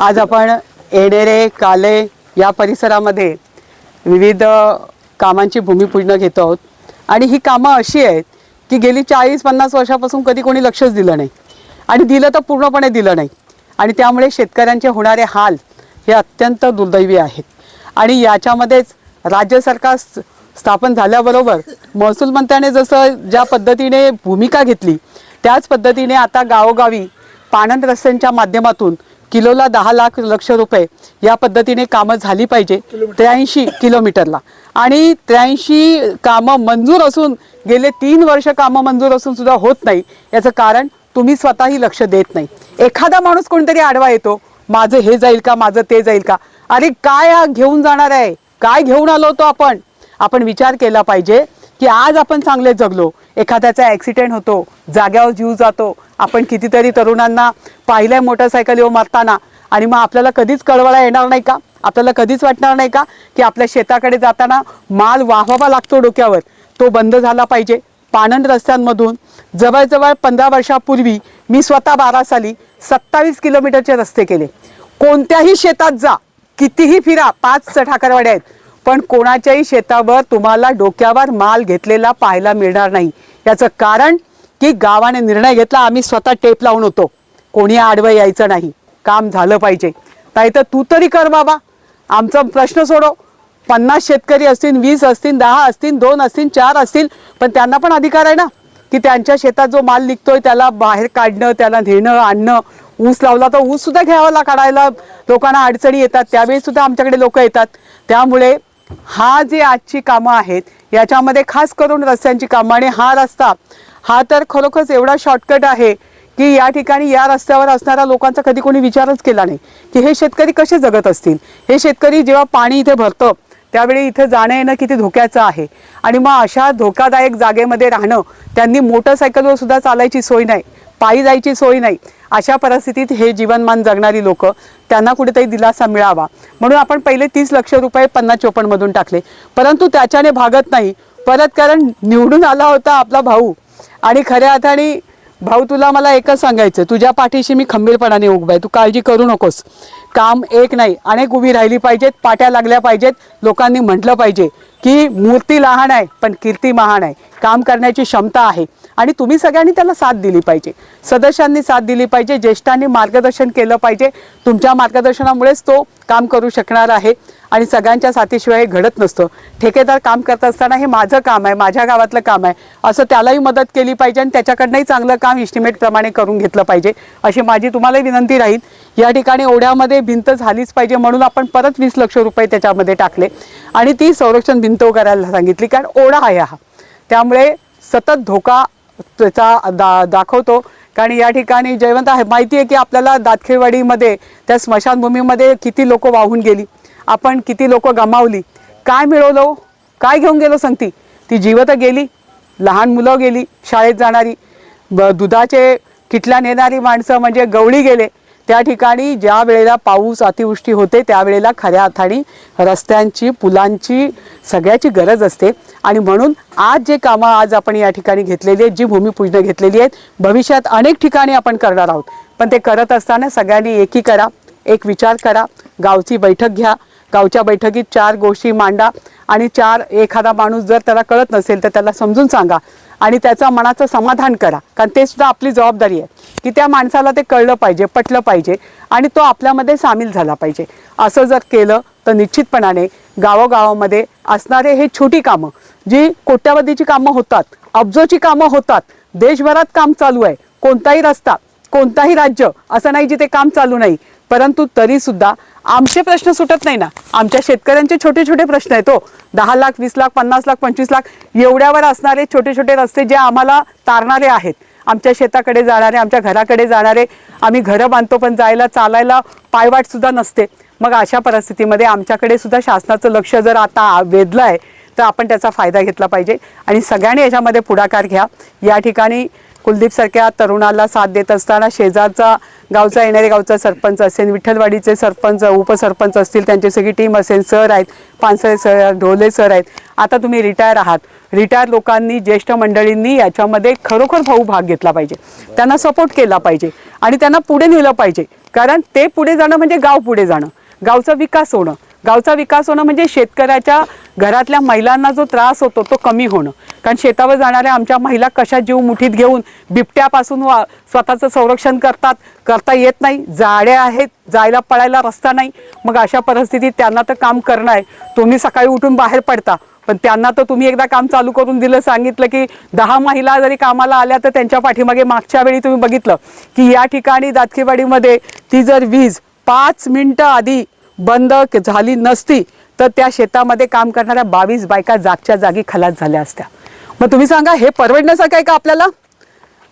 आज आपण एडेरे काले या परिसरामध्ये विविध कामांची भूमिपूजन घेतो आहोत. आणि ही कामं अशी आहेत की गेली चाळीस पन्नास वर्षापासून कधी कोणी लक्षच दिलं नाही. आणि दिलं तर पूर्णपणे दिलं नाही. आणि त्यामुळे शेतकऱ्यांचे होणारे हाल हे अत्यंत दुर्दैवी आहेत. आणि याच्यामध्येच राज्य सरकार स्थापन झाल्याबरोबर महसूल मंत्र्याने जसं ज्या पद्धतीने भूमिका घेतली त्याच पद्धतीने आता गावोगावी पाणंद रस्त्यांच्या माध्यमातून किलोला दहा लाख लक्ष रुपये या पद्धतीने कामं झाली पाहिजे त्र्याऐंशी किलोमीटरला. आणि त्र्याऐंशी कामं मंजूर असून गेले तीन वर्ष कामं मंजूर असून सुद्धा होत नाही. याचं कारण तुम्ही स्वतःही लक्ष देत नाही. एखादा माणूस कोणतरी आडवा येतो माझं हे जाईल का माझं ते जाईल का? अरे काय हा घेऊन जाणार आहे? काय घेऊन आलो होतो आपण? आपण विचार केला पाहिजे की आज आपण चांगले जगलो. एखाद्याचा ॲक्सिडेंट होतो जाग्यावर जीव जातो. आपण कितीतरी तरुणांना पाहिलंय मोटरसायकल येऊ मारताना. आणि मग आपल्याला कधीच कळवळा येणार नाही का? आपल्याला कधीच वाटणार नाही का? की आपल्या शेताकडे जाताना माल वाहवावा लागतो डोक्यावर. तो बंद झाला पाहिजे. पाणंद रस्त्यांमधून जवळजवळ पंधरा वर्षापूर्वी मी स्वतः बारा साली सत्तावीस किलोमीटरचे रस्ते केले. कोणत्याही शेतात जा. कितीही फिरा. पाच ठाकरवाड्या आहेत. पण कोणाच्याही शेतावर तुम्हाला डोक्यावर माल घेतलेला पाहायला मिळणार नाही. याचं कारण की गावाने निर्णय घेतला आम्ही स्वतः टेप लावून होतो. कोणी आडवं यायचं नाही. काम झालं पाहिजे. नाही तर तू तरी कर बाबा. आमचा प्रश्न सोडव. पन्नास शेतकरी असतील वीस असतील दहा असतील दोन असतील चार असतील पण त्यांना पण अधिकार आहे ना की त्यांच्या शेतात जो माल निघतोय त्याला बाहेर काढणं त्याला नेणं आणणं. ऊस लावला तर ऊस सुद्धा घ्यावा काढायला लोकांना अडचणी येतात. त्यावेळी सुद्धा आमच्याकडे लोक येतात. त्यामुळे हा जे आजची कामं आहेत याच्यामध्ये खास करून रस्त्यांची कामं. आणि हा रस्ता हा तर खरोखरच एवढा शॉर्टकट आहे की या ठिकाणी या रस्त्यावर असणाऱ्या लोकांचा कधी कोणी विचारच केला नाही की हे शेतकरी कसे जगत असतील? हे शेतकरी जेव्हा पाणी इथे भरतं त्यावेळी इथे जाणं येणं किती धोक्याचं आहे. आणि मग अशा धोकादायक जागेमध्ये राहणं त्यांनी मोटरसायकलवर सुद्धा चालायची सोय नाही पायी जायची सोय नाही. अशा परिस्थितीत हे जीवनमान जगणारी लोक त्यांना कुठेतरी दिलासा मिळावा. म्हणून आपण पहिले तीस लक्ष रुपये पन्नास चोपन्नमधून टाकले. परंतु त्याच्याने भागत नाही. परत कारण निवडून आला होता आपला भाऊ. आणि खऱ्या अर्थाने भाऊ तुला मला एकच सांगायचं तुझ्या पाठीशी मी खंबीरपणाने उभा आहे. तू काळजी करू नकोस. काम एक नाही अनेक उभी राहिली पाहिजेत पाट्या लागल्या पाहिजेत लोकांनी म्हटलं पाहिजे की मूर्ती लहान आहे पण कीर्ती महान आहे. काम करण्याची क्षमता आहे. आणि तुम्ही सगळ्यांनी त्याला साथ दिली पाहिजे. सदस्यांनी साथ दिली पाहिजे ज्येष्ठांनी मार्गदर्शन केलं पाहिजे. तुमच्या मार्गदर्शनामुळेच तो काम करू शकणार आहे. आणि सगळ्यांच्या साथीशिवाय हे घडत नसतं. ठेकेदार काम करत असताना हे माझं काम आहे माझ्या गावातलं काम आहे. असं त्यालाही मदत केली पाहिजे आणि त्याच्याकडनंही चांगलं काम इस्टिमेटप्रमाणे करून घेतलं पाहिजे. अशी माझी तुम्हालाही विनंती राहील. या ठिकाणी ओढ्यामध्ये भिंत झालीच पाहिजे म्हणून आपण परत वीस लक्ष रुपये त्याच्यामध्ये टाकले. आणि ती संरक्षण भिंत करायला सांगितली कारण ओढा आहे हा. त्यामुळे सतत धोका त्याचा दा दाखवतो. कारण या ठिकाणी जयवंत आहे माहिती आहे की आपल्याला दातखेवाडीमध्ये त्या स्मशानभूमीमध्ये किती लोक वाहून गेली. आपण किती लोक गमावली? काय मिळवलो हो? काय घेऊन गेलो सांगती? ती जीव तर गेली लहान मुलं गेली शाळेत जाणारी ब दुधाचे किटल्या नेणारी माणसं म्हणजे गवळी गेले. त्या ठिकाणी ज्या वेळेला पाऊस अतिवृष्टी होते त्यावेळेला खऱ्या अर्थाने रस्त्यांची पुलांची सगळ्याची गरज असते. आणि म्हणून आज जे कामं आज आपण या ठिकाणी घेतलेली आहेत जी भूमिपूजनं घेतलेली आहेत भविष्यात अनेक ठिकाणी आपण करणार आहोत. पण ते करत असताना सगळ्यांनी एकी करा एक विचार करा गावची बैठक घ्या गावच्या बैठकीत चार गोष्टी मांडा आणि चार एखादा माणूस जर त्याला कळत नसेल तर त्याला समजून सांगा आणि त्याचा मनाचं समाधान करा. कारण ते सुद्धा आपली जबाबदारी आहे की त्या माणसाला ते कळलं पाहिजे पटलं पाहिजे आणि तो आपल्यामध्ये सामील झाला पाहिजे. असं जर केलं तर निश्चितपणाने गावोगावामध्ये असणारे हे छोटी कामं जी कोट्यावधीची कामं होतात अब्जोची कामं होतात देशभरात काम चालू आहे कोणताही रस्ता कोणताही राज्य असं नाही जिथे काम चालू नाही परंतु तरी सुद्धा आमचे प्रश्न सुटत नाही ना. आमच्या शेतकऱ्यांचे छोटे छोटे प्रश्न आहेत तो दहा लाख वीस लाख पन्नास लाख पंचवीस लाख एवढ्यावर असणारे छोटे छोटे रस्ते जे आम्हाला तारणारे आहेत. आमच्या शेताकडे जाणारे आमच्या घराकडे जाणारे आम्ही घरं बांधतो पण जायला चालायला पायवाटसुद्धा नसते. मग अशा परिस्थितीमध्ये आमच्याकडे सुद्धा शासनाचं लक्ष जर आता वेधलं आहे तर आपण त्याचा फायदा घेतला पाहिजे. आणि सगळ्यांनी याच्यामध्ये पुढाकार घ्या. या ठिकाणी कुलदीप सारख्या तरुणाला साथ देत असताना शेजारचा गावचा येणारे गावचा सरपंच असेल विठ्ठलवाडीचे सरपंच उपसरपंच असतील त्यांची सगळी टीम असेल सर आहेत पानसरे सर ढोले सर आहेत. आता तुम्ही रिटायर आहात. रिटायर लोकांनी ज्येष्ठ मंडळींनी याच्यामध्ये खरोखर भाऊ भाग घेतला पाहिजे. त्यांना सपोर्ट केला पाहिजे आणि त्यांना पुढे नेलं पाहिजे. कारण ते पुढे जाणं म्हणजे गाव पुढे जाणं. गावचा विकास होणं. गावचा विकास होणं म्हणजे शेतकऱ्याच्या घरातल्या महिलांना जो त्रास होतो तो कमी होणं. कारण शेतावर जाणाऱ्या आमच्या महिला कशा जीव मुठीत घेऊन बिबट्यापासून वा स्वतःचं संरक्षण करतात करता येत नाही. जाड्या आहेत जायला पळायला रस्ता नाही. मग अशा परिस्थितीत त्यांना तर काम करणं आहे. तुम्ही सकाळी उठून बाहेर पडता. पण त्यांना तर तुम्ही एकदा काम चालू करून दिलं सांगितलं की दहा महिला जरी कामाला आल्या तर त्यांच्या पाठीमागे मागच्या वेळी तुम्ही बघितलं की या ठिकाणी दातखेवाडीमध्ये ती जर वीज पाच मिनटं आधी बंद झाली नसती तर त्या शेतामध्ये काम करणाऱ्या बावीस बायका जागच्या जागी खलास झाल्या असत्या. मग तुम्ही सांगा हे परवडण्यासारखं आहे का आपल्याला?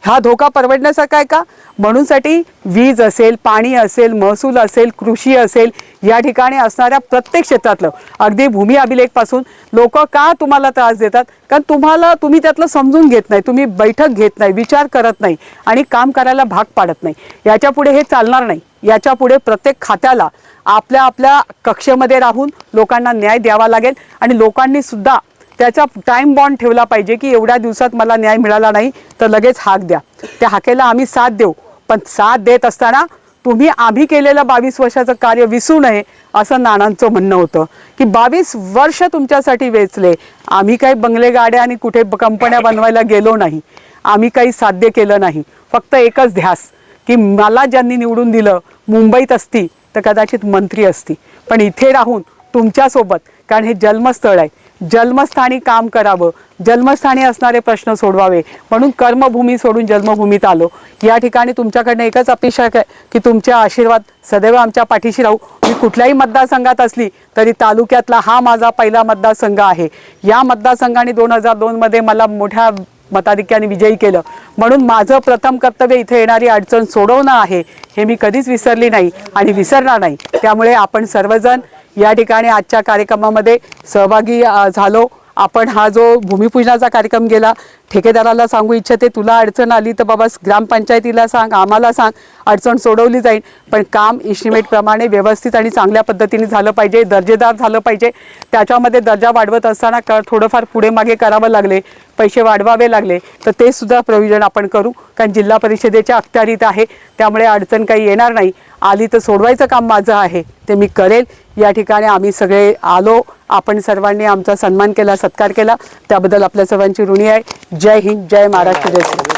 हा धोका परवडण्यासारखा आहे का? म्हणूनसाठी वीज असेल पाणी असेल महसूल असेल कृषी असेल या ठिकाणी असणाऱ्या प्रत्येक क्षेत्रातलं अगदी भूमी अभिलेखपासून लोक का तुम्हाला त्रास देतात? कारण तुम्हाला तुम्ही त्यातलं समजून घेत नाही तुम्ही बैठक घेत नाही विचार करत नाही आणि काम करायला भाग पाडत नाही. याच्यापुढे हे चालणार नाही. याच्यापुढे प्रत्येक खात्याला आपल्या आपल्या कक्षेमध्ये राहून लोकांना न्याय द्यावा लागेल आणि लोकांनी सुद्धा त्याचा टाइम बॉन्ड ठेवला पाहिजे की एवढ्या दिवसात मला न्याय मिळाला नाही तर लगेच हाक द्या. त्या हाकेला आम्ही साथ देऊ. पण साथ देत असताना तुम्ही आम्ही केलेलं बावीस वर्षाचं कार्य विसरू नये असं नानांचं म्हणणं होतं. की बावीस वर्ष तुमच्यासाठी वेचले. आम्ही काही बंगले गाड्या आणि कुठे कंपन्या बनवायला गेलो नाही. आम्ही काही साध्य केलं नाही. फक्त एकच ध्यास की मला ज्यांनी निवडून दिलं मुंबईत असती तर कदाचित मंत्री असती. पण इथे राहून तुमच्यासोबत कारण हे जन्मस्थळ आहे जन्मस्थानी काम करावं. जन्मस्थानी असणारे प्रश्न सोडवावे. म्हणून कर्मभूमी सोडून जन्मभूमीत आलो. या ठिकाणी तुमच्याकडनं एकच अपेक्षा आहे की तुमचे आशीर्वाद सदैव आमच्या पाठीशी राहू. मी कुठल्याही मतदारसंघात असली तरी तालुक्यातला हा माझा पहिला मतदारसंघ आहे. या मतदारसंघाने दोन हजार दोनमध्ये मला मोठ्या मताधिक्याने विजयी केलं. म्हणून माझं प्रथम कर्तव्य इथे येणारी अडचण सोडवणं आहे हे मी कधीच विसरली नाही आणि विसरणार नाही. त्यामुळे आपण सर्वजण या ठिकाणी आजच्या कार्यक्रमामध्ये सहभागी झालो. आपण हा जो भूमिपूजनाचा कार्यक्रम गेला ठेकेदाराला सांगू इच्छिते तुला अडचण आली तर बाबा ग्रामपंचायतीला सांग आम्हाला सांग अडचण सोडवली जाईल. पण काम इस्टिमेटप्रमाणे व्यवस्थित आणि चांगल्या पद्धतीने झालं पाहिजे दर्जेदार झालं पाहिजे. त्याच्यामध्ये दर्जा वाढवत असताना क थोडंफार पुढे मागे करावं लागले पैसे वाढवावे लागले तर ते सुद्धा प्रयोजन आपण करू. कारण जिल्हा परिषदेच्या अखत्यारीत आहे त्यामुळे अडचण काही येणार नाही. आली तर सोडवायचं काम माझं आहे ते मी करेल. या ठिकाणी आम्ही सगळे आलो आपण सर्वांनी आमचा सन्मान केला सत्कार केला. त्याबद्दल आपल्या सर्वांची ऋणी आहे. जय हिंद जय महाराष्ट्र जय श्री